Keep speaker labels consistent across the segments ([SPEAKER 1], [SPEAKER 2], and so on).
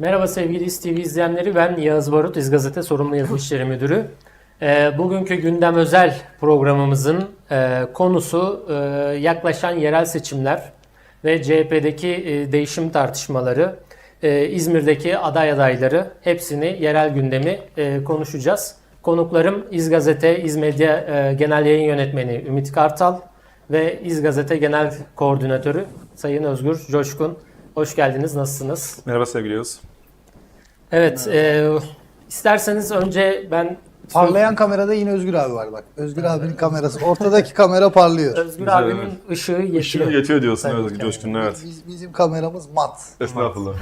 [SPEAKER 1] Merhaba sevgili İSTV izleyenleri. Ben Yağız Barut, İz Gazete Sorumlu Yazı İşleri Müdürü. Ee, bugünkü gündem özel programımızın e, konusu e, yaklaşan yerel seçimler ve CHP'deki e, değişim tartışmaları, e, İzmir'deki aday adayları hepsini yerel gündemi e, konuşacağız. Konuklarım İz Gazete, İz Medya e, Genel Yayın Yönetmeni Ümit Kartal ve İz Gazete Genel Koordinatörü Sayın Özgür Coşkun. Hoş geldiniz, nasılsınız?
[SPEAKER 2] Merhaba sevgili Yavuz.
[SPEAKER 1] Evet, e, isterseniz önce ben
[SPEAKER 3] Parlayan kamerada yine Özgür abi var bak. Özgür abinin kamerası. Ortadaki kamera parlıyor.
[SPEAKER 1] Özgür
[SPEAKER 2] Güzel,
[SPEAKER 1] abimin
[SPEAKER 2] evet.
[SPEAKER 1] ışığı yetiyor.
[SPEAKER 2] Işığı yetiyor diyorsun
[SPEAKER 1] Tabii
[SPEAKER 2] evet
[SPEAKER 1] ki.
[SPEAKER 2] Coşkun evet.
[SPEAKER 3] Biz, bizim kameramız mat.
[SPEAKER 2] Estağfurullah.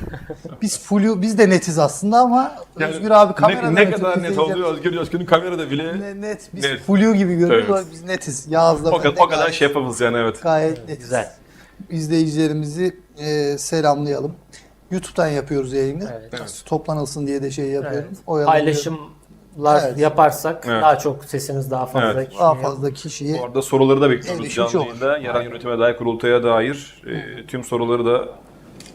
[SPEAKER 3] Biz flu, biz de netiz aslında ama
[SPEAKER 2] Yani
[SPEAKER 3] Özgür abi
[SPEAKER 2] ne,
[SPEAKER 3] kamerada
[SPEAKER 2] ne kadar net
[SPEAKER 3] izleyince
[SPEAKER 2] oluyor Özgür Coşkun'un kamerada bile
[SPEAKER 3] Ne, net. Biz
[SPEAKER 2] Net.
[SPEAKER 3] flu gibi görüyoruz
[SPEAKER 2] Evet.
[SPEAKER 3] ama biz netiz. Yağız'la
[SPEAKER 2] o, kadar,
[SPEAKER 3] ben de
[SPEAKER 2] o kadar
[SPEAKER 3] gayet,
[SPEAKER 2] şeffafız yani evet.
[SPEAKER 3] gayet netiz.
[SPEAKER 1] Güzel.
[SPEAKER 3] İzleyicilerimizi e, selamlayalım. YouTube'dan yapıyoruz yayını.
[SPEAKER 1] Evet.
[SPEAKER 2] Evet.
[SPEAKER 3] Toplanılsın diye de şey yapıyorum.
[SPEAKER 1] Evet.
[SPEAKER 3] Oyalanıyorum.
[SPEAKER 1] Paylaşımlar
[SPEAKER 3] Evet.
[SPEAKER 1] yaparsak
[SPEAKER 2] Evet.
[SPEAKER 1] daha çok sesimiz daha fazla
[SPEAKER 2] Evet.
[SPEAKER 1] kişiye-
[SPEAKER 3] Daha fazla kişiyi
[SPEAKER 2] Bu arada soruları da bekliyoruz
[SPEAKER 3] Erişim
[SPEAKER 2] canlı
[SPEAKER 3] çok.
[SPEAKER 2] yayında. Yerel yönetime dair, kurultaya dair e, tüm soruları da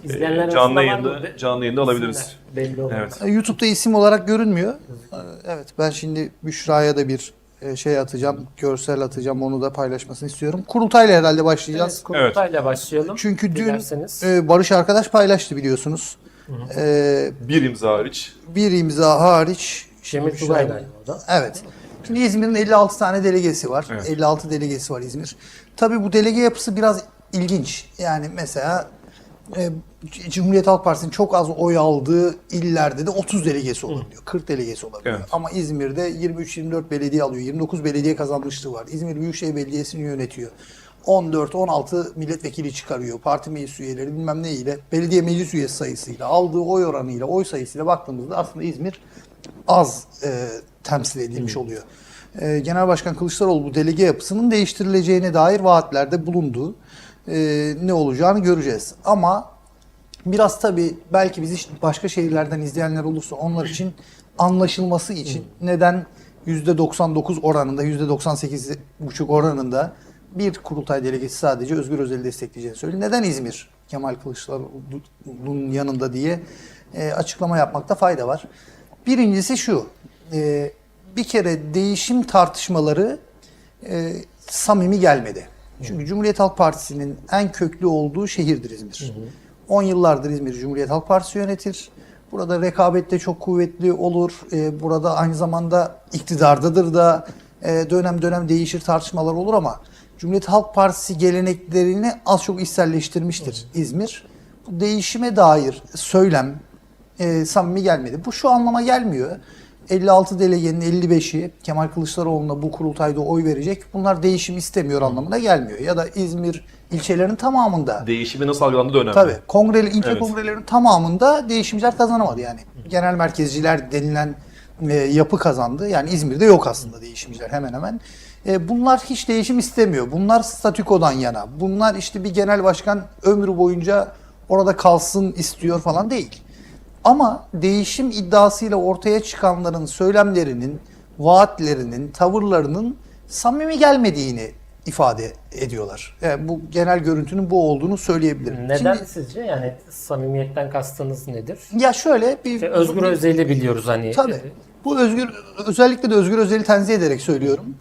[SPEAKER 2] e, canlı
[SPEAKER 1] arasında var mı?
[SPEAKER 2] yayında
[SPEAKER 1] Be-
[SPEAKER 2] canlı yayında alabiliriz.
[SPEAKER 1] Belli olmaz.
[SPEAKER 2] Evet.
[SPEAKER 3] E, YouTube'da isim olarak görünmüyor. E, Evet ben şimdi Büşra'ya da bir şey atacağım, görsel atacağım. Onu da paylaşmasını istiyorum. Kurultayla herhalde başlayacağız.
[SPEAKER 1] Evet, kurultayla başlayalım.
[SPEAKER 3] Çünkü dün
[SPEAKER 1] Dilerseniz.
[SPEAKER 3] e, Barış arkadaş paylaştı biliyorsunuz. E,
[SPEAKER 2] Bir imza hariç.
[SPEAKER 3] bir imza hariç.
[SPEAKER 1] Cemil Tugay.
[SPEAKER 3] Evet. Şimdi İzmir'in 56 tane delegesi var.
[SPEAKER 2] Evet.
[SPEAKER 3] 56 delegesi var İzmir. Tabii bu delege yapısı biraz ilginç. Yani mesela e, Cumhuriyet Halk Partisi'nin çok az oy aldığı illerde de 30 delegesi olabiliyor. 40 delegesi olabiliyor.
[SPEAKER 2] Evet.
[SPEAKER 3] Ama İzmir'de 23-24 belediye alıyor. 29 belediye kazanmışlığı var. İzmir Büyükşehir Belediyesi'ni yönetiyor. 14-16 milletvekili çıkarıyor. Parti meclis üyeleri bilmem ne ile belediye meclis üyesi sayısıyla aldığı oy oranıyla oy sayısıyla baktığımızda aslında İzmir az e, temsil edilmiş oluyor. E, Genel Başkan Kılıçdaroğlu bu delege yapısının değiştirileceğine dair vaatlerde bulundu. E, ne olacağını göreceğiz. Ama biraz tabii belki bizi başka şehirlerden izleyenler olursa onlar için anlaşılması için neden %99 oranında, %98,5 oranında bir kurultay delegesi sadece Özgür Özel'i destekleyeceğini söylüyor. Neden İzmir Kemal Kılıçdaroğlu'nun yanında diye e, açıklama yapmakta fayda var. Birincisi şu, e, bir kere değişim tartışmaları e, samimi gelmedi. Çünkü Cumhuriyet Halk Partisi'nin en köklü olduğu şehirdir İzmir. 10 yıllardır İzmir Cumhuriyet Halk Partisi yönetir. Burada rekabet de çok kuvvetli olur. E, burada aynı zamanda iktidardadır da e, dönem dönem değişir tartışmalar olur ama Cumhuriyet Halk Partisi geleneklerini az çok içselleştirmiştir İzmir. Bu değişime dair söylem e, samimi gelmedi. Bu şu anlama gelmiyor. 56 delegenin 55'i Kemal Kılıçdaroğlu'na bu kurultayda oy verecek. Bunlar değişim istemiyor anlamına gelmiyor. Ya da İzmir ilçelerinin tamamında
[SPEAKER 2] Değişimi nasıl algılandığı da önemli.
[SPEAKER 3] Tabii. Kongre, ilçe
[SPEAKER 2] Evet.
[SPEAKER 3] kongrelerin tamamında değişimciler kazanamadı yani. Genel merkezciler denilen e, yapı kazandı. Yani İzmir'de yok aslında değişimciler hemen hemen. E, bunlar hiç değişim istemiyor. Bunlar statükodan yana. Bunlar işte bir genel başkan ömrü boyunca orada kalsın istiyor falan değil. Ama değişim iddiasıyla ortaya çıkanların söylemlerinin, vaatlerinin, tavırlarının samimi gelmediğini ifade ediyorlar. Yani bu genel görüntünün bu olduğunu söyleyebilirim.
[SPEAKER 1] Neden
[SPEAKER 3] Şimdi-
[SPEAKER 1] sizce? Yani samimiyetten kastınız nedir?
[SPEAKER 3] ya şöyle bir
[SPEAKER 1] İşte Özgür Özel'i biliyoruz hani.
[SPEAKER 3] Tabii. Bu Özgür özellikle de Özgür Özel'i tenzih ederek söylüyorum.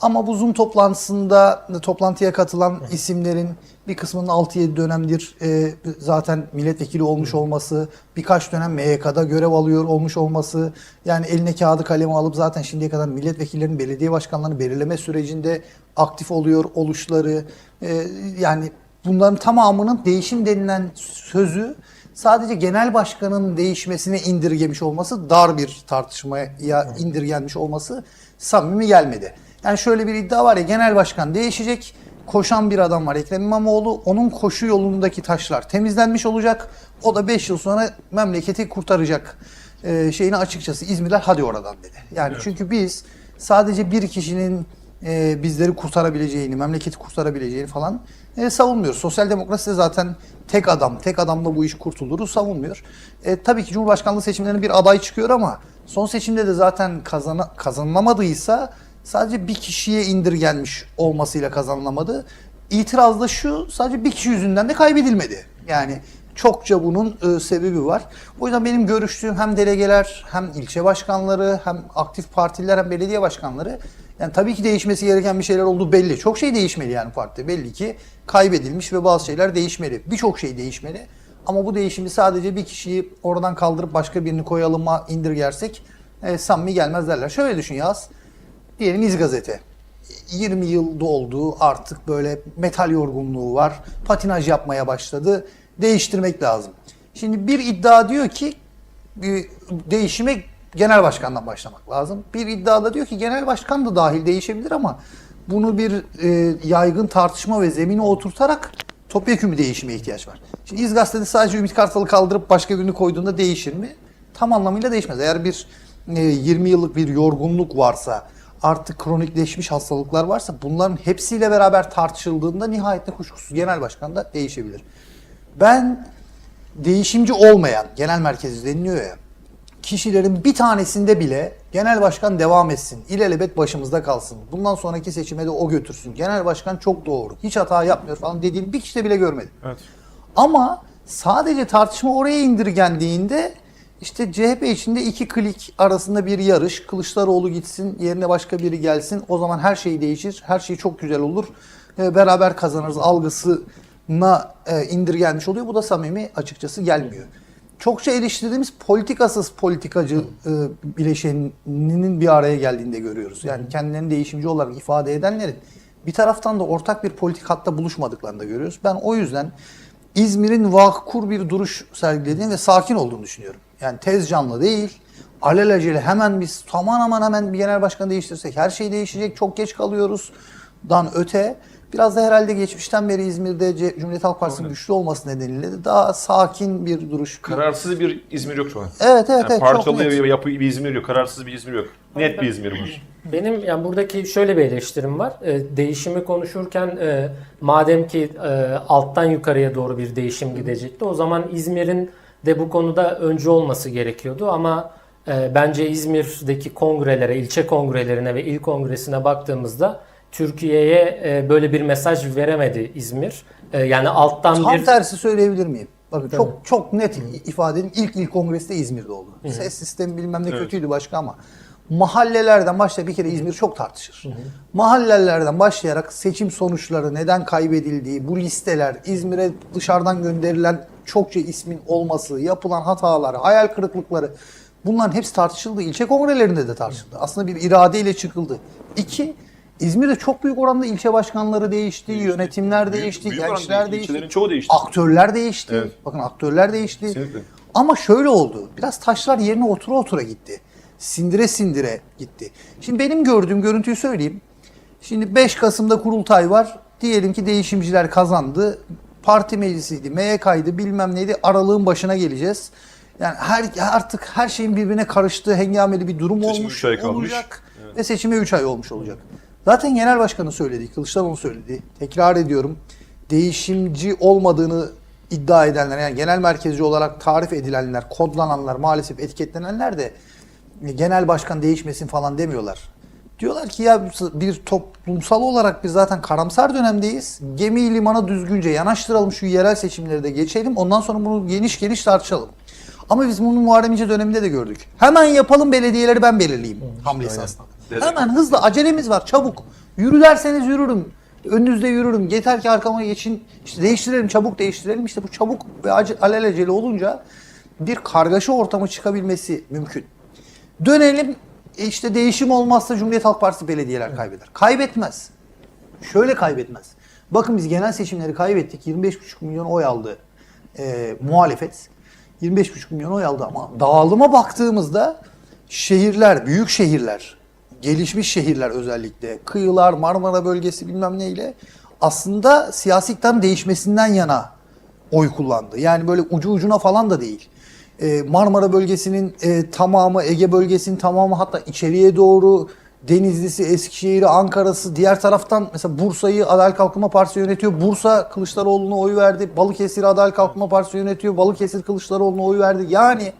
[SPEAKER 3] Ama bu Zoom toplantısında toplantıya katılan isimlerin bir kısmının 6-7 dönemdir e, zaten milletvekili olmuş olması, birkaç dönem MYK'da görev alıyor olmuş olması, yani eline kağıdı kalemi alıp zaten şimdiye kadar milletvekillerinin belediye başkanlarını belirleme sürecinde aktif oluyor oluşları, e, yani bunların tamamının değişim denilen sözü sadece genel başkanın değişmesine indirgemiş olması, dar bir tartışmaya indirgenmiş olması samimi gelmedi. Yani şöyle bir iddia var ya genel başkan değişecek, koşan bir adam var Ekrem İmamoğlu, onun koşu yolundaki taşlar temizlenmiş olacak. O da 5 yıl sonra memleketi kurtaracak e, şeyini açıkçası İzmirler hadi oradan dedi. Yani çünkü biz sadece bir kişinin e, bizleri kurtarabileceğini, memleketi kurtarabileceğini falan e, savunmuyoruz. Sosyal demokrasi de zaten tek adam, tek adamla bu iş kurtuluru savunmuyor. E, tabii ki Cumhurbaşkanlığı seçimlerinde bir aday çıkıyor ama son seçimde de zaten kazana, kazanılamadıysa sadece bir kişiye indirgenmiş olmasıyla kazanılamadı. İtiraz da şu, sadece bir kişi yüzünden de kaybedilmedi. Yani Çokça bunun e, sebebi var. O yüzden benim görüştüğüm hem delegeler hem ilçe başkanları hem aktif partililer hem belediye başkanları yani tabii ki değişmesi gereken bir şeyler olduğu belli. Çok şey değişmeli yani partide. Belli ki kaybedilmiş ve bazı şeyler değişmeli. Birçok şey değişmeli. Ama bu değişimi sadece bir kişiyi oradan kaldırıp başka birini koyalıma indirgersek e, samimi gelmez derler. Şöyle düşün Yaz. Diyelim İz Gazete. 20 yıl doldu artık böyle metal yorgunluğu var. Patinaj yapmaya başladı. Değiştirmek lazım. Şimdi bir iddia diyor ki bir değişime genel başkandan başlamak lazım. Bir iddia da diyor ki genel başkan da dahil değişebilir ama bunu bir e, yaygın tartışma ve zemine oturtarak topyekun bir değişime ihtiyaç var. Şimdi İz Gazete'de sadece Ümit Kartal'ı kaldırıp başka birini koyduğunda değişir mi? Tam anlamıyla değişmez. Eğer bir e, 20 yıllık bir yorgunluk varsa, artık kronikleşmiş hastalıklar varsa bunların hepsiyle beraber tartışıldığında nihayetinde kuşkusuz genel başkan da değişebilir. Ben değişimci olmayan genel merkezi deniliyor ya kişilerin bir tanesinde bile genel başkan devam etsin. İlelebet başımızda kalsın. Bundan sonraki seçime de o götürsün. Genel başkan çok doğru. Hiç hata yapmıyor falan dediğim bir kişi de bile görmedim.
[SPEAKER 2] Evet.
[SPEAKER 3] Ama sadece tartışma oraya indirgendiğinde işte CHP içinde iki klik arasında bir yarış. Kılıçdaroğlu gitsin, yerine başka biri gelsin. O zaman her şey değişir. Her şey çok güzel olur. E, beraber kazanırız algısına e, indirgenmiş oluyor. Bu da samimi açıkçası gelmiyor. Çokça eleştirdiğimiz politikasız politikacı e, bileşeninin bir araya geldiğinde görüyoruz. Yani kendilerini değişimci olarak ifade edenlerin bir taraftan da ortak bir politik hatta buluşmadıklarını da görüyoruz. Ben o yüzden İzmir'in vakur bir duruş sergilediğini ve sakin olduğunu düşünüyorum. Yani tez canlı değil, alelacele hemen biz aman aman hemen bir genel başkan değiştirsek her şey değişecek, çok geç kalıyoruz dan öte. Biraz da herhalde geçmişten beri İzmir'de Cumhuriyet Halk Partisi'nin güçlü olması nedeniyle de daha sakin bir duruş.
[SPEAKER 2] Kararsız bir İzmir yok şu an.
[SPEAKER 3] Evet evet
[SPEAKER 2] Yani
[SPEAKER 3] evet çok
[SPEAKER 2] parçalı
[SPEAKER 3] net.
[SPEAKER 2] bir yapı bir İzmir yok. Kararsız bir İzmir yok. Net bir İzmir var.
[SPEAKER 1] Benim yani buradaki şöyle bir eleştirim var. E, değişimi konuşurken e, madem ki e, alttan yukarıya doğru bir değişim gidecekti o zaman İzmir'in de bu konuda öncü olması gerekiyordu ama e, bence İzmir'deki kongrelere, ilçe kongrelerine ve il kongresine baktığımızda Türkiye'ye e, böyle bir mesaj veremedi İzmir. E, yani alttan
[SPEAKER 3] Tam
[SPEAKER 1] bir
[SPEAKER 3] tersi söyleyebilir miyim? Bakın çok çok net ifade edeyim. İlk il kongresi de İzmir'de oldu. Ses sistemi bilmem ne
[SPEAKER 2] Evet.
[SPEAKER 3] kötüydü başka ama mahallelerden başlayarak bir kere İzmir çok tartışır. Mahallelerden başlayarak seçim sonuçları, neden kaybedildiği, bu listeler, İzmir'e dışarıdan gönderilen çokça ismin olması, yapılan hatalar, hayal kırıklıkları bunların hepsi tartışıldı. İlçe kongrelerinde de tartışıldı. Aslında bir iradeyle çıkıldı. İki, İzmir'de çok büyük oranda ilçe başkanları değişti, yönetimler
[SPEAKER 2] Büyük-
[SPEAKER 3] değişti,
[SPEAKER 2] büyük
[SPEAKER 3] gençler değişti.
[SPEAKER 2] ilçelerin çoğu değişti.
[SPEAKER 3] Aktörler değişti.
[SPEAKER 2] Evet.
[SPEAKER 3] Bakın aktörler değişti.
[SPEAKER 2] Kesinlikle.
[SPEAKER 3] Ama şöyle oldu. Biraz taşlar yerine otura otura gitti. Sindire sindire gitti. Şimdi benim gördüğüm görüntüyü söyleyeyim. Şimdi 5 Kasım'da kurultay var. Diyelim ki değişimciler kazandı. Parti meclisiydi, MYK'ydı bilmem neydi. Aralığın başına geleceğiz. Yani her artık her şeyin birbirine karıştığı hengameli bir durum
[SPEAKER 2] Seçime
[SPEAKER 3] olmuş
[SPEAKER 2] kalmış.
[SPEAKER 3] olacak. Ve seçime 3 ay olmuş olacak. Zaten genel başkanı söyledi, Kılıçdaroğlu söyledi. Tekrar ediyorum. Değişimci olmadığını iddia edenler yani genel merkezci olarak tarif edilenler, kodlananlar, maalesef etiketlenenler de genel başkan değişmesin falan demiyorlar. Diyorlar ki ya bir toplumsal olarak biz zaten karamsar dönemdeyiz. Gemiyi limana düzgünce yanaştıralım şu yerel seçimleri de geçelim. Ondan sonra bunu geniş geniş tartışalım. Ama biz bunu Muharrem İnce döneminde de gördük. Hemen yapalım belediyeleri ben belirleyeyim hamlesi aslında.
[SPEAKER 2] Dedik.
[SPEAKER 3] Hemen hızlı acelemiz var çabuk. Yürü derseniz yürürüm. Önünüzde yürürüm. Yeter ki arkama geçin. İşte değiştirelim çabuk değiştirelim. İşte bu çabuk ve acele, alelacele olunca bir kargaşa ortamı çıkabilmesi mümkün. Dönelim e, işte değişim olmazsa Cumhuriyet Halk Partisi belediyeler kaybeder. Kaybetmez. Şöyle kaybetmez. Bakın biz genel seçimleri kaybettik. 25,5 milyon oy aldı e, muhalefet. 25,5 milyon oy aldı ama dağılıma baktığımızda şehirler, büyük şehirler, gelişmiş şehirler özellikle, kıyılar, Marmara bölgesi bilmem neyle aslında siyasi iktidarın değişmesinden yana oy kullandı. Yani böyle ucu ucuna falan da değil. Ee, Marmara bölgesinin e, tamamı, Ege bölgesinin tamamı hatta içeriye doğru Denizli'si, Eskişehir'i, Ankara'sı, diğer taraftan mesela Bursa'yı Adalet Kalkınma Partisi yönetiyor. Bursa Kılıçdaroğlu'na oy verdi. Balıkesir Adalet Kalkınma Partisi yönetiyor. Balıkesir Kılıçdaroğlu'na oy verdi. Yani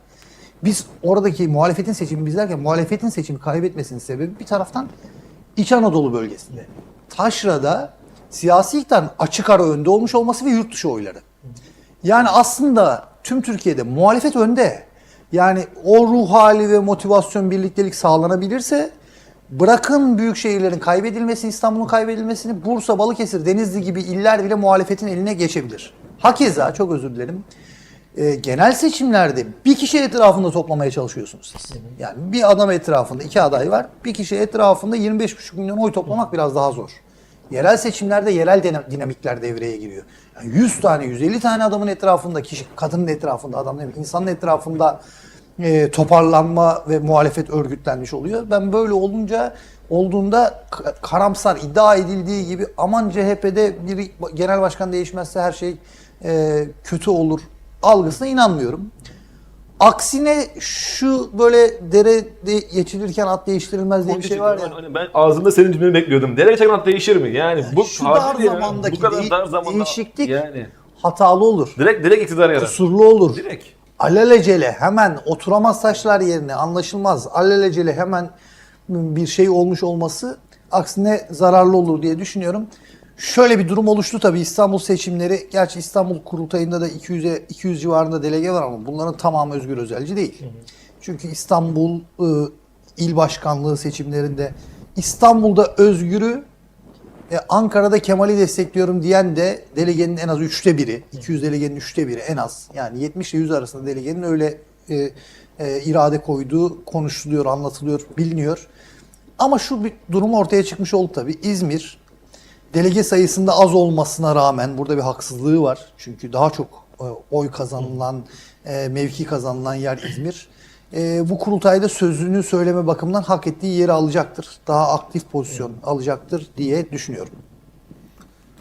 [SPEAKER 3] biz oradaki muhalefetin seçimi biz derken muhalefetin seçimi kaybetmesinin sebebi bir taraftan İç Anadolu bölgesinde. Taşra'da siyasi iktidarın açık ara önde olmuş olması ve yurt dışı oyları. Yani aslında tüm Türkiye'de muhalefet önde. Yani o ruh hali ve motivasyon, birliktelik sağlanabilirse bırakın büyük şehirlerin kaybedilmesini, İstanbul'un kaybedilmesini, Bursa, Balıkesir, Denizli gibi iller bile muhalefetin eline geçebilir. Hakeza çok özür dilerim. E, genel seçimlerde bir kişi etrafında toplamaya çalışıyorsunuz siz. Yani bir adam etrafında iki aday var. Bir kişi etrafında 25,5 milyon oy toplamak biraz daha zor. Yerel seçimlerde yerel dina- dinamikler devreye giriyor. Yani 100 tane, 150 tane adamın etrafında, kişi, kadının etrafında, adam değil mi? insanın etrafında e, toparlanma ve muhalefet örgütlenmiş oluyor. Ben böyle olunca olduğunda karamsar iddia edildiği gibi aman CHP'de bir genel başkan değişmezse her şey e, kötü olur algısına inanmıyorum. Aksine şu böyle dere de geçilirken at değiştirilmez diye bir şey var ya.
[SPEAKER 4] Hani ben ağzında senin cümleni bekliyordum. Nereye çeken at değişir mi? Yani bu
[SPEAKER 3] şu dar
[SPEAKER 4] tatil ya.
[SPEAKER 3] zamandaki
[SPEAKER 4] bu kadar dar zamanda
[SPEAKER 3] değişiklik
[SPEAKER 4] yani
[SPEAKER 3] Hatalı olur.
[SPEAKER 4] direkt direkt iktidar yarar.
[SPEAKER 3] Kusurlu olur.
[SPEAKER 4] Direkt.
[SPEAKER 3] Alelacele hemen oturamaz taşlar yerine anlaşılmaz. Alelacele hemen bir şey olmuş olması aksine zararlı olur diye düşünüyorum. Şöyle bir durum oluştu tabii İstanbul seçimleri. Gerçi İstanbul kurultayında da 200'e 200 civarında delege var ama bunların tamamı Özgür Özelci değil. Çünkü İstanbul ı, il başkanlığı seçimlerinde İstanbul'da Özgür'ü e, Ankara'da Kemal'i destekliyorum diyen de delegenin en az üçte biri. 200 delegenin üçte biri en az. Yani 70 ile 100 arasında delegenin öyle e, e, irade koyduğu konuşuluyor, anlatılıyor, biliniyor. Ama şu bir durum ortaya çıkmış oldu tabii. İzmir delege sayısında az olmasına rağmen burada bir haksızlığı var. Çünkü daha çok e, oy kazanılan, e, mevki kazanılan yer İzmir. E, bu kurultayda sözünü söyleme bakımından hak ettiği yeri alacaktır. Daha aktif pozisyon alacaktır diye düşünüyorum.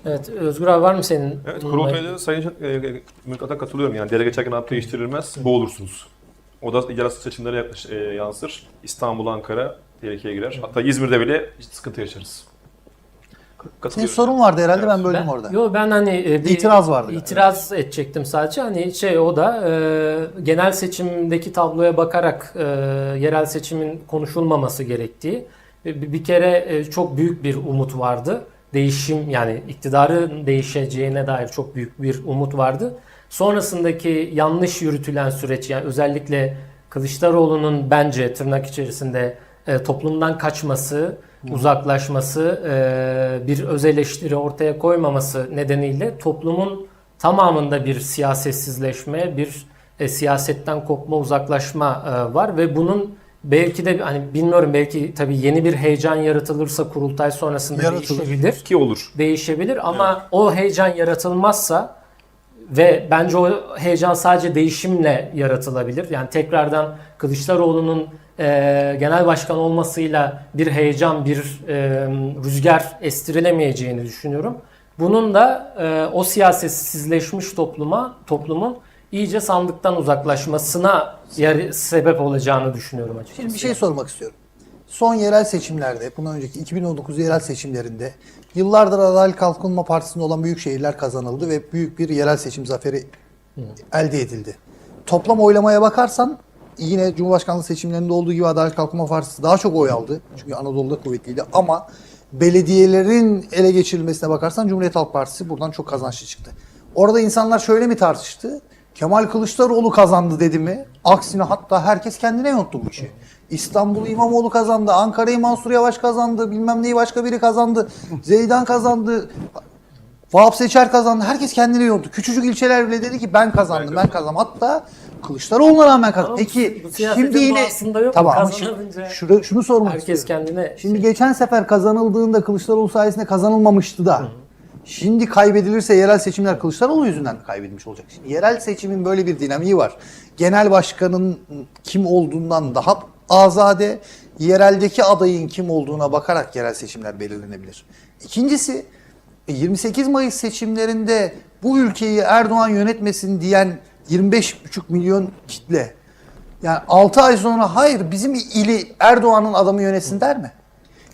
[SPEAKER 1] Evet Özgür abi var mı senin?
[SPEAKER 2] Evet, kurultayda Sayın Mülkat'a katılıyorum. Yani delege çeken at değiştirilmez, boğulursunuz. O da yerel seçimlere yaklaş, e, yansır. İstanbul, Ankara tehlikeye girer. Hatta İzmir'de bile sıkıntı yaşarız.
[SPEAKER 3] Senin
[SPEAKER 2] Katılıyorum.
[SPEAKER 3] sorun vardı herhalde
[SPEAKER 2] Evet.
[SPEAKER 3] ben böldüm
[SPEAKER 1] Ben-
[SPEAKER 3] orada.
[SPEAKER 1] Yo ben hani e, bir
[SPEAKER 3] İtiraz vardı galiba.
[SPEAKER 1] İtiraz edecektim sadece. Hani şey o da e, genel seçimdeki tabloya bakarak e, yerel seçimin konuşulmaması gerektiği. Ve Bir bir kere e, çok büyük bir umut vardı. Değişim yani iktidarın değişeceğine dair çok büyük bir umut vardı. Sonrasındaki yanlış yürütülen süreç yani özellikle Kılıçdaroğlu'nun bence tırnak içerisinde e, toplumdan kaçması, uzaklaşması, e, bir öz eleştiri ortaya koymaması nedeniyle toplumun tamamında bir siyasetsizleşme, bir e, siyasetten kopma, uzaklaşma e, var ve bunun belki de hani bilmiyorum belki tabii yeni bir heyecan yaratılırsa kurultay sonrasında
[SPEAKER 3] Yaratılır.
[SPEAKER 1] değişebilir
[SPEAKER 2] Ki olur.
[SPEAKER 1] değişebilir ama o heyecan yaratılmazsa ve bence o heyecan sadece değişimle yaratılabilir. Yani tekrardan Kılıçdaroğlu'nun e, genel başkan olmasıyla bir heyecan, bir e, rüzgar estirilemeyeceğini düşünüyorum. Bunun da e, o siyasetsizleşmiş topluma, toplumun iyice sandıktan uzaklaşmasına yer, sebep olacağını düşünüyorum açıkçası.
[SPEAKER 3] Şimdi bir şey sormak istiyorum. Son yerel seçimlerde, bundan önceki 2019 yerel seçimlerinde yıllardır Adalet Kalkınma Partisi'nde olan büyük şehirler kazanıldı ve büyük bir yerel seçim zaferi elde edildi. Toplam oylamaya bakarsan yine Cumhurbaşkanlığı seçimlerinde olduğu gibi Adalet Kalkınma Partisi daha çok oy aldı. Çünkü Anadolu'da kuvvetliydi ama belediyelerin ele geçirilmesine bakarsan Cumhuriyet Halk Partisi buradan çok kazançlı çıktı. Orada insanlar şöyle mi tartıştı? Kemal Kılıçdaroğlu kazandı dedi mi? Aksine hatta herkes kendine yonttu bu işi. İstanbul'u İmamoğlu kazandı, Ankara'yı Mansur Yavaş kazandı, bilmem neyi başka biri kazandı, Zeydan kazandı, Vahap Seçer kazandı. Herkes kendine yonttu. Küçücük ilçeler bile dedi ki ben kazandım, ben kazandım. Hatta Kılıçdaroğlu'na rağmen kazandı. Peki
[SPEAKER 1] siyasetin
[SPEAKER 3] şimdi yine
[SPEAKER 1] doğasında yok mu?
[SPEAKER 3] tamam ama
[SPEAKER 1] Kazanılınca
[SPEAKER 3] şi- şunu, şunu sormak
[SPEAKER 1] Herkes
[SPEAKER 3] istiyorum.
[SPEAKER 1] kendine
[SPEAKER 3] Şimdi
[SPEAKER 1] şey-
[SPEAKER 3] geçen sefer kazanıldığında Kılıçdaroğlu sayesinde kazanılmamıştı da. Şimdi kaybedilirse yerel seçimler Kılıçdaroğlu yüzünden mi kaybedilmiş olacak? Şimdi yerel seçimin böyle bir dinamiği var. Genel başkanın kim olduğundan daha azade, yereldeki adayın kim olduğuna bakarak yerel seçimler belirlenebilir. İkincisi e, 28 Mayıs seçimlerinde bu ülkeyi Erdoğan yönetmesin diyen 25,5 milyon kitle yani 6 ay sonra hayır bizim ili Erdoğan'ın adamı yönetsin der mi?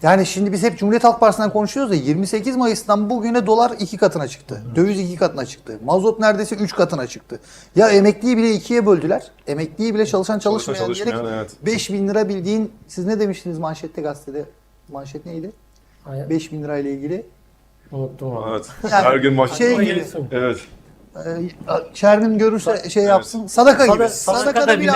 [SPEAKER 3] Yani şimdi biz hep Cumhuriyet Halk Partisi'nden konuşuyoruz da 28 Mayıs'tan bugüne dolar iki katına çıktı. Döviz iki katına çıktı. Mazot neredeyse üç katına çıktı. Ya emekliyi bile ikiye böldüler. Emekliyi bile çalışan çalışmayan,
[SPEAKER 2] çalışmayan,
[SPEAKER 3] diyerek
[SPEAKER 2] evet.
[SPEAKER 3] 5 bin lira bildiğin siz ne demiştiniz manşette gazetede? Manşet neydi?
[SPEAKER 1] Aynen.
[SPEAKER 3] 5 bin lirayla ilgili.
[SPEAKER 1] Unuttum.
[SPEAKER 2] Evet.
[SPEAKER 3] Yani
[SPEAKER 2] Her gün maç.
[SPEAKER 3] şey gibi.
[SPEAKER 2] Evet.
[SPEAKER 3] Ee, Şermin görürse şey yapsın. Sadaka gibi.
[SPEAKER 1] Sadaka-
[SPEAKER 3] Sadakada,
[SPEAKER 1] sadakada
[SPEAKER 3] bile.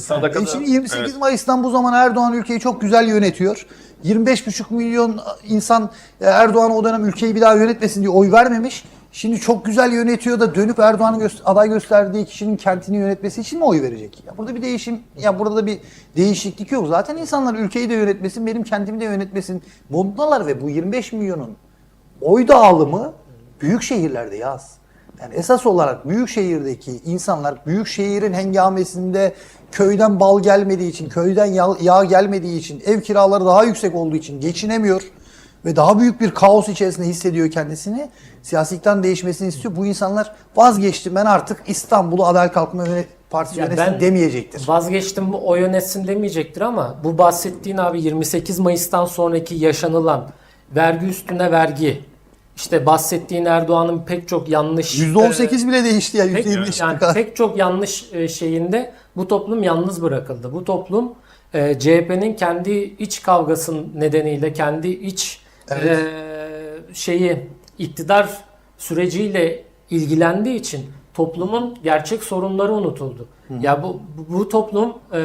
[SPEAKER 2] Sadakada-
[SPEAKER 3] E şimdi 28
[SPEAKER 2] evet.
[SPEAKER 3] Mayıs'tan bu zaman Erdoğan ülkeyi çok güzel yönetiyor. 25,5 milyon insan e, Erdoğan'a o dönem ülkeyi bir daha yönetmesin diye oy vermemiş. Şimdi çok güzel yönetiyor da dönüp Erdoğan'ın göster- aday gösterdiği kişinin kentini yönetmesi için mi oy verecek? Ya burada bir değişim, ya burada da bir değişiklik yok. Zaten insanlar ülkeyi de yönetmesin, benim kentimi de yönetmesin modundalar ve bu 25 milyonun oy dağılımı büyük şehirlerde yaz. Yani esas olarak büyük şehirdeki insanlar büyük şehrin hengamesinde köyden bal gelmediği için, köyden yağ, yağ gelmediği için, ev kiraları daha yüksek olduğu için geçinemiyor ve daha büyük bir kaos içerisinde hissediyor kendisini. Siyasetten değişmesini istiyor. Bu insanlar vazgeçtim ben artık İstanbul'u Adalet Kalkınma Partisi
[SPEAKER 1] Ya
[SPEAKER 3] yönetsin demeyecektir.
[SPEAKER 1] Vazgeçtim bu o yönetsin demeyecektir ama bu bahsettiğin abi 28 Mayıs'tan sonraki yaşanılan vergi üstüne vergi işte bahsettiğin Erdoğan'ın pek çok yanlış
[SPEAKER 3] %18 bile değişti ya.
[SPEAKER 1] Pek,
[SPEAKER 3] %25
[SPEAKER 1] yani
[SPEAKER 3] kadar.
[SPEAKER 1] pek çok yanlış e, şeyinde bu toplum yalnız bırakıldı. Bu toplum e, CHP'nin kendi iç kavgasının nedeniyle kendi iç
[SPEAKER 3] Evet.
[SPEAKER 1] e, şeyi iktidar süreciyle ilgilendiği için toplumun gerçek sorunları unutuldu. Ya bu bu- bu toplum e,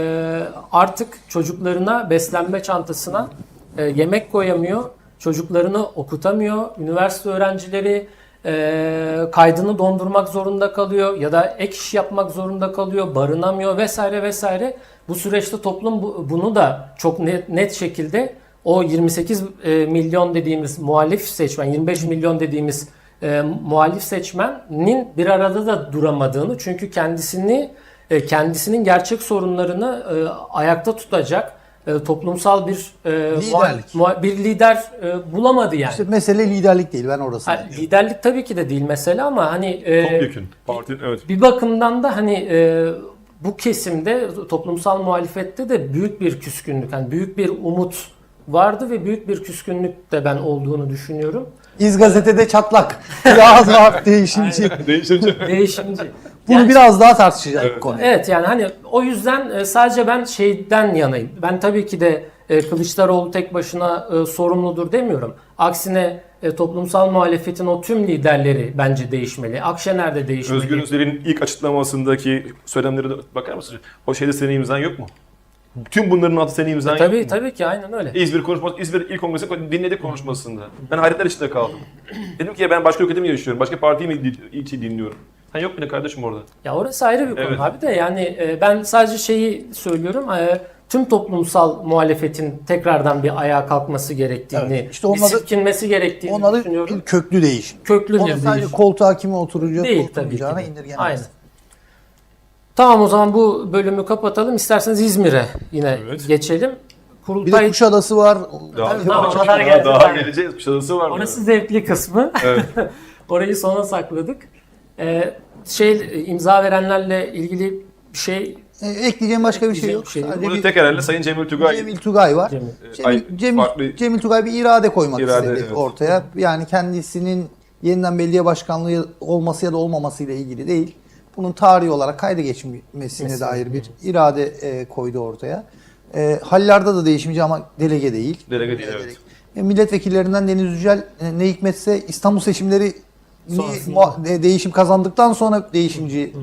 [SPEAKER 1] artık çocuklarına beslenme çantasına e, yemek koyamıyor, çocuklarını okutamıyor, üniversite öğrencileri e, kaydını dondurmak zorunda kalıyor ya da ek iş yapmak zorunda kalıyor, barınamıyor vesaire vesaire. Bu süreçte toplum bu- bunu da çok net, net şekilde o 28 e, milyon dediğimiz muhalif seçmen, 25 milyon dediğimiz e, muhalif seçmenin bir arada da duramadığını çünkü kendisini e, kendisinin gerçek sorunlarını e, ayakta tutacak e, toplumsal bir e,
[SPEAKER 3] Liderlik.
[SPEAKER 1] muha- bir lider e, bulamadı yani.
[SPEAKER 3] İşte mesele liderlik değil ben orası.
[SPEAKER 1] Ha, liderlik tabii ki de değil mesele ama hani e,
[SPEAKER 2] Topyekün. Parti, evet.
[SPEAKER 1] bir bakımdan da hani e, bu kesimde toplumsal muhalefette de büyük bir küskünlük, hani büyük bir umut vardı ve büyük bir küskünlük de ben olduğunu düşünüyorum.
[SPEAKER 3] İz gazetede çatlak. Biraz rahat değişimci.
[SPEAKER 2] Değişimci.
[SPEAKER 1] Değişimci.
[SPEAKER 3] Bunu
[SPEAKER 1] Yani-
[SPEAKER 3] biraz daha tartışacağız bu konuyu.
[SPEAKER 1] Evet yani hani o yüzden e, sadece ben şeyden yanayım. Ben tabii ki de e, Kılıçdaroğlu tek başına e, sorumludur demiyorum. Aksine e, toplumsal muhalefetin o tüm liderleri bence değişmeli. Akşener de değişmeli.
[SPEAKER 2] Özgür Özel'in ilk açıklamasındaki söylemlere bakar mısınız? O şeyde senin imzan yok mu? Tüm bunların altı senin imzan yok
[SPEAKER 1] Tabii
[SPEAKER 2] mu?
[SPEAKER 1] tabii ki aynen öyle.
[SPEAKER 2] İzmir konuşması, İzmir ilk kongresi dinledik konuşmasında. Ben hayretler içinde kaldım. Dedim ki ya ben başka ülkede mi yaşıyorum? Başka partiyi mi dinliyorum? Sen yok bile kardeşim orada.
[SPEAKER 1] Ya orası ayrı bir konu
[SPEAKER 2] Evet.
[SPEAKER 1] abi de yani e, ben sadece şeyi söylüyorum. e, tüm toplumsal muhalefetin tekrardan bir ayağa kalkması gerektiğini,
[SPEAKER 3] Evet, işte onun
[SPEAKER 1] bir silkinmesi gerektiğini
[SPEAKER 3] Onun adı
[SPEAKER 1] düşünüyorum.
[SPEAKER 3] bir köklü değişim.
[SPEAKER 1] Köklü
[SPEAKER 3] Onu
[SPEAKER 1] bir
[SPEAKER 3] sadece
[SPEAKER 1] değişim.
[SPEAKER 3] koltuğa kimi oturunca
[SPEAKER 1] Değil tabii ki.
[SPEAKER 3] oturmayacağına indirgenemez.
[SPEAKER 1] Aynen. Tamam o zaman bu bölümü kapatalım. İsterseniz İzmir'e yine
[SPEAKER 2] Evet.
[SPEAKER 1] geçelim.
[SPEAKER 3] Bir de
[SPEAKER 1] Kurultay
[SPEAKER 3] Kuşadası var.
[SPEAKER 2] Daha,
[SPEAKER 3] Evet,
[SPEAKER 1] daha- daha geleceğiz.
[SPEAKER 2] daha geleceğiz. Kuşadası var.
[SPEAKER 1] orası zevkli kısmı.
[SPEAKER 2] Evet.
[SPEAKER 1] Orayı sona sakladık. Ee, şey imza verenlerle ilgili bir şey
[SPEAKER 3] E, ekleyeceğim başka bir şey yok.
[SPEAKER 1] Şey.
[SPEAKER 3] Sadece
[SPEAKER 2] Burada
[SPEAKER 3] bir
[SPEAKER 2] tek herhalde Sayın Cemil Tugay.
[SPEAKER 3] Cemil Tugay var.
[SPEAKER 1] Cemil.
[SPEAKER 3] Cemil,
[SPEAKER 2] farklı-
[SPEAKER 3] Cemil Tugay bir irade koymak
[SPEAKER 2] İrade,
[SPEAKER 3] istedi
[SPEAKER 2] evet.
[SPEAKER 3] ortaya. Yani kendisinin yeniden belediye başkanlığı olması ya da olmaması ile ilgili değil. Bunun tarihi olarak kayda geçmesine
[SPEAKER 1] Kesinlikle.
[SPEAKER 3] dair bir irade e, koydu ortaya. E, Hallarda da değişimci ama delege değil.
[SPEAKER 2] Delege değil, evet.
[SPEAKER 3] E, milletvekillerinden Deniz Yücel e, ne hikmetse İstanbul seçimleri
[SPEAKER 1] Sonrasında.
[SPEAKER 3] değişim kazandıktan sonra değişimci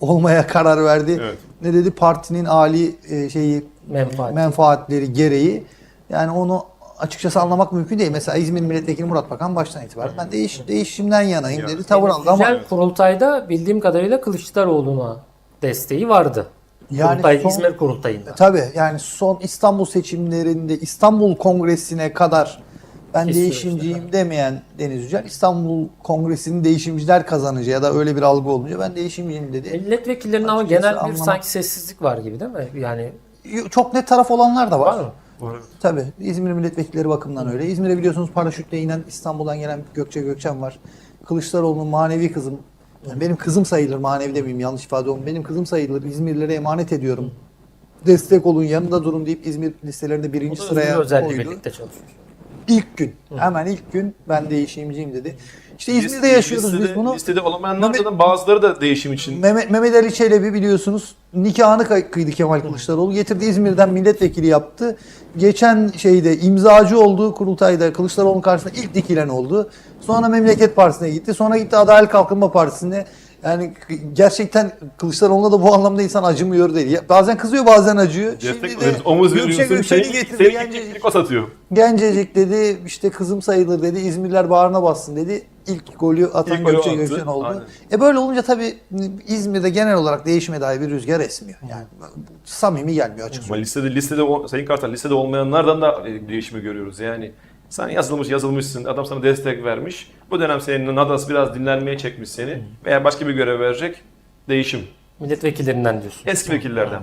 [SPEAKER 3] olmaya karar verdi.
[SPEAKER 2] Evet.
[SPEAKER 3] Ne dedi? Partinin ali e, şeyi
[SPEAKER 1] menfaat.
[SPEAKER 3] menfaatleri gereği yani onu açıkçası anlamak mümkün değil. Mesela İzmir Milletvekili Murat Bakan baştan itibaren ben değiş, değişimden yanayım
[SPEAKER 2] Ya.
[SPEAKER 3] dedi. Tavır aldı ama
[SPEAKER 1] Güzel kurultayda bildiğim kadarıyla Kılıçdaroğlu'na desteği vardı.
[SPEAKER 3] Yani
[SPEAKER 1] Kurultay,
[SPEAKER 3] son-
[SPEAKER 1] İzmir kurultayında.
[SPEAKER 3] tabii yani son İstanbul seçimlerinde İstanbul Kongresi'ne kadar ben değişimciyim demeyen Deniz Yücel İstanbul Kongresi'ni değişimciler kazanınca ya da öyle bir algı olunca ben değişimciyim dedi.
[SPEAKER 1] Milletvekillerinin ama genel bir
[SPEAKER 3] anlamak-
[SPEAKER 1] sanki sessizlik var gibi değil mi? Yani
[SPEAKER 3] Çok net taraf olanlar da var.
[SPEAKER 1] var mı?
[SPEAKER 3] Tabii İzmir milletvekilleri bakımından öyle. İzmir'e biliyorsunuz paraşütle inen İstanbul'dan gelen Gökçe Gökçen var. Kılıçdaroğlu'nun manevi kızım. Yani benim kızım sayılır manevi demeyeyim yanlış ifade olun. Benim kızım sayılır. İzmirlilere emanet ediyorum. Destek olun yanında durun deyip İzmir listelerinde birinci sıraya koydu.
[SPEAKER 1] birlikte çalışıyor.
[SPEAKER 3] İlk gün. Hemen ilk gün ben değişimciyim dedi. İşte İzmir'de yaşıyoruz
[SPEAKER 2] listede,
[SPEAKER 3] biz bunu.
[SPEAKER 2] Listede olamayanlar
[SPEAKER 3] Mehmet-
[SPEAKER 2] zaten bazıları da değişim için.
[SPEAKER 3] Mehmet, Mehmet Ali Çelebi biliyorsunuz nikahını kay- kıydı Kemal Kılıçdaroğlu. Getirdi İzmir'den milletvekili yaptı. Geçen şeyde imzacı oldu kurultayda Kılıçdaroğlu'nun karşısında ilk dikilen oldu. Sonra Memleket Partisi'ne gitti. Sonra gitti Adalet Kalkınma Partisi'ne. Yani gerçekten Kılıçdaroğlu'na da bu anlamda insan acımıyor değil. Ya Bazen kızıyor bazen acıyor.
[SPEAKER 2] Destek
[SPEAKER 3] Şimdi de
[SPEAKER 2] omuz veriyorsun, seni,
[SPEAKER 3] getirdi.
[SPEAKER 2] seni
[SPEAKER 3] Gencecik,
[SPEAKER 2] atıyor.
[SPEAKER 3] Gencecik dedi işte kızım sayılır dedi. İzmirliler bağrına bassın dedi. İlk golü atan
[SPEAKER 2] İlk
[SPEAKER 3] Gökçe Gökçen oldu.
[SPEAKER 2] aynen.
[SPEAKER 3] E böyle olunca tabii İzmir'de genel olarak değişime dair bir rüzgar esmiyor. Yani samimi gelmiyor açık
[SPEAKER 2] Ama listede, listede, Sayın Kartal listede olmayanlardan da e, değişimi görüyoruz. Yani sen yazılmış yazılmışsın, adam sana destek vermiş. Bu dönem senin nadası biraz dinlenmeye çekmiş seni. Veya başka bir görev verecek. Değişim.
[SPEAKER 1] Milletvekillerinden diyorsun.
[SPEAKER 2] Eski vekillerden.